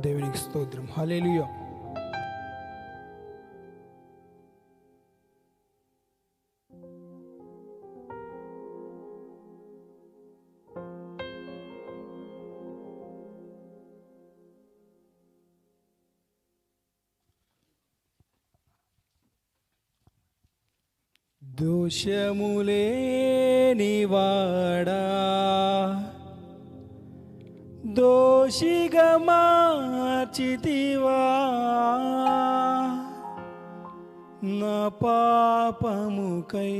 దేవునికి స్తోత్రం. హల్లెలూయా. దోషములేనివాడా దోషిగా మార్చితివా నా పాపముకై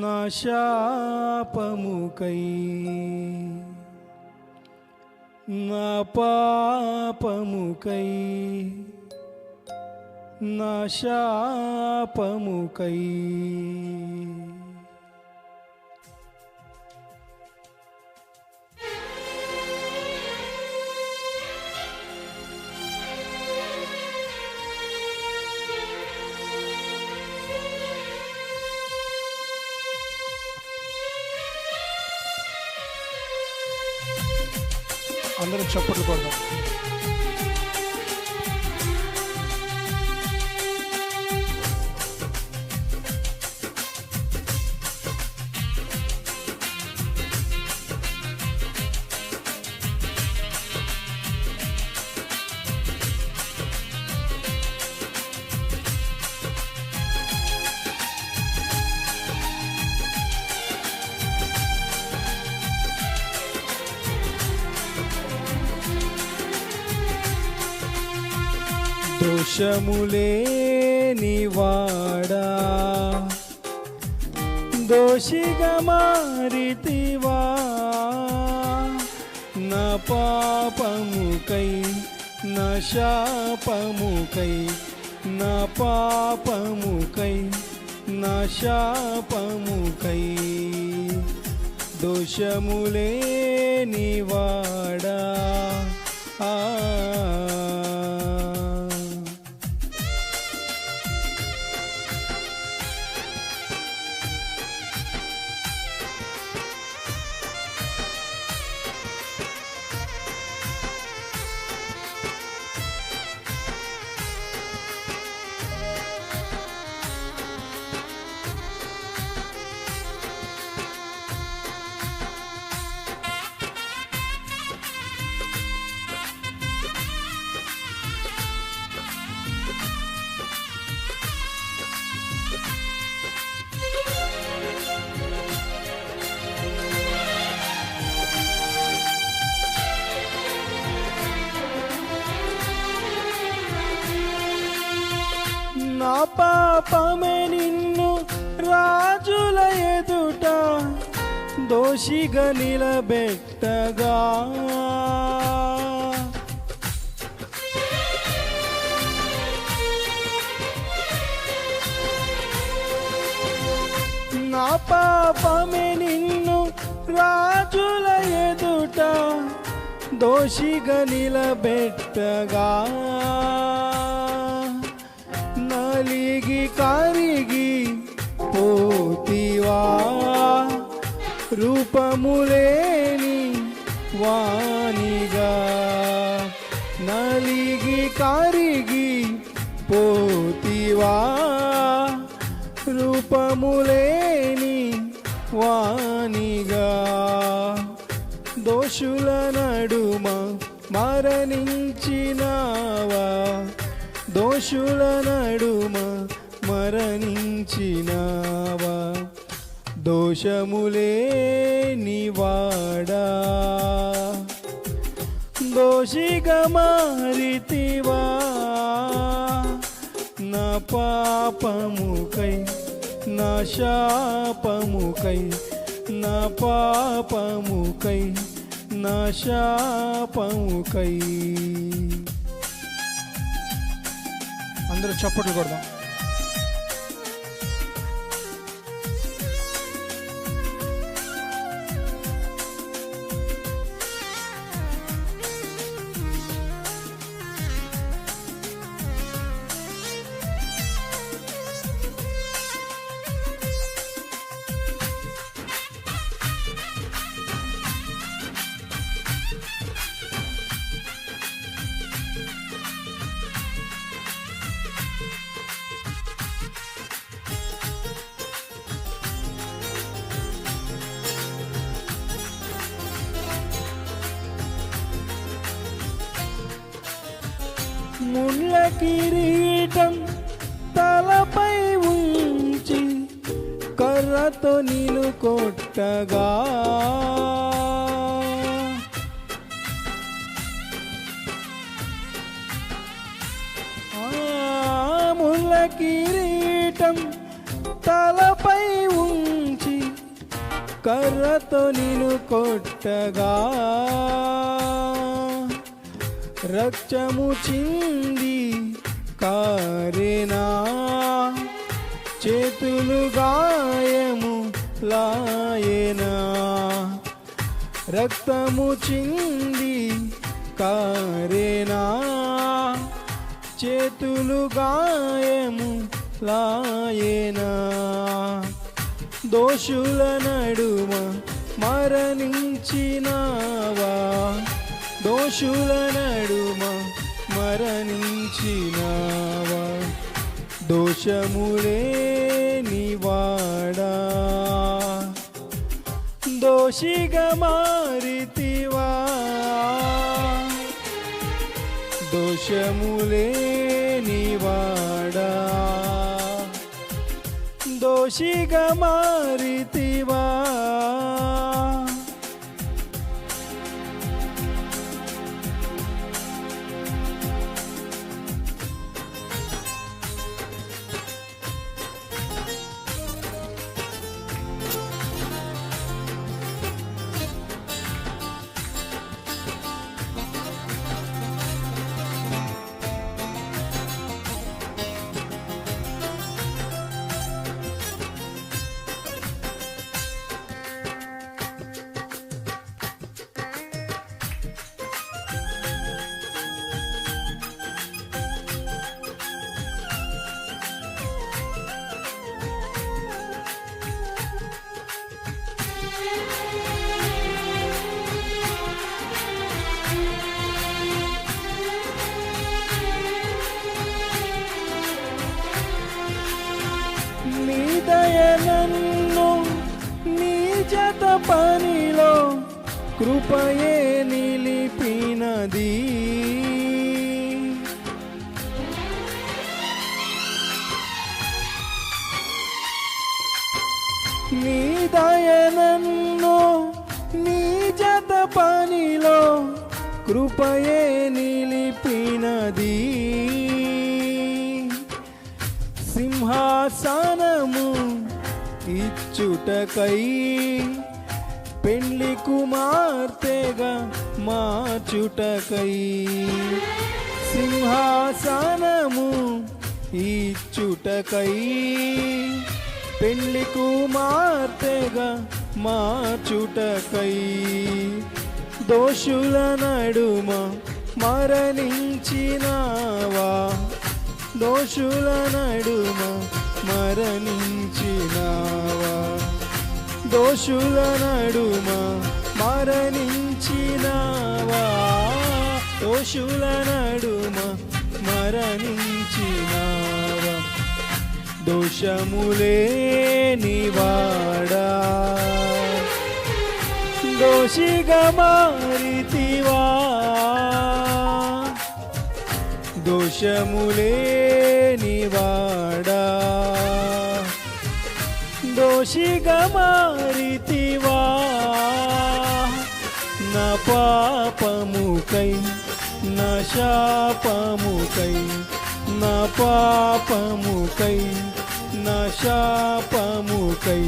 నా శాపముకై నా పాపముకై నా శాపముకై అందరం చప్పట్లు కొడదాం. దోషములేనివాడా దోషిగా మారితివా? నా పాపముకై నా శాపముకై నా పాపముకై నా శాపముకై దోషములేనివాడా ఆ నా పాపమే నిన్ను రాజుల ఎదుట దోషిగా నిలబెట్టగా. నా పాపమే నిన్ను రాజుల ఎదుట దోషిగా నిలబెట్టగా. కరిగి పోతివా. రూపములేని వాణిగా నలిగి కరిగి పోతివా. రూపములేని వాణిగా దోషుల నడుమ మరణించినావా. దోషుల నడుమ మరణించినావా? దోషములే నివాడా? దోషిగా మారితివా? నా పాపముకై నా శాపముకై నా పాపముకై నా శాపముకై. అందరూ చప్పట్లు కొడదాం. ముళ్ళ కిరీటం తలపై ఉంచి కర్రతో నీళ్ళు కొట్టగా. ఆ ముళ్ళ కిరీటం తలపై ఉంచి కర్రతో నేను కొట్టగా. రక్తము చింది కారేనా? చేతులు గాయము లాయనా? రక్తము చింది కారేనా? చేతులు గాయము లాయనా? దోషుల నడుమ మరణించినావా? దోషుల నడుమ మరణించినావా? దోషములే నివాడా? దోషిగా మారితివా? దోషములే నివాడా? దోషిగా మారితివా? నీ పనిలో కృపయే నిలిపినది. నీ దయనన్ను నీ జత పనిలో కృపయే నిలిపినది. సింహాసనము ఇచ్చుటకై పెండ్లి కుమార్తెగా మార్చుటకై. సింహాసనము ఇచ్చుటకై పెండ్లి కుమార్తెగా మార్చుటకై. దోషుల నడుమ మరణించినావా? దోషుల నడుమ మరణించినావా దోషుల నడుమ మరణించినావా? దోషుల నడుమ మరణించినావా? దోషములే నివాడా? దోషిగా మారితివా? దోషములే నివాడా దోషిగా మారితివా నా పాపముకై నా శాపముకై నా పాపముకై నా శాపముకై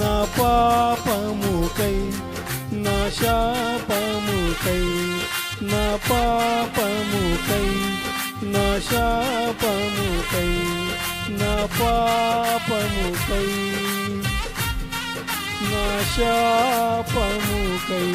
నా పాపముకై నా శాపముకై నా పాపముకై నా శాపముకై నా పాపముకై నా శాపముకై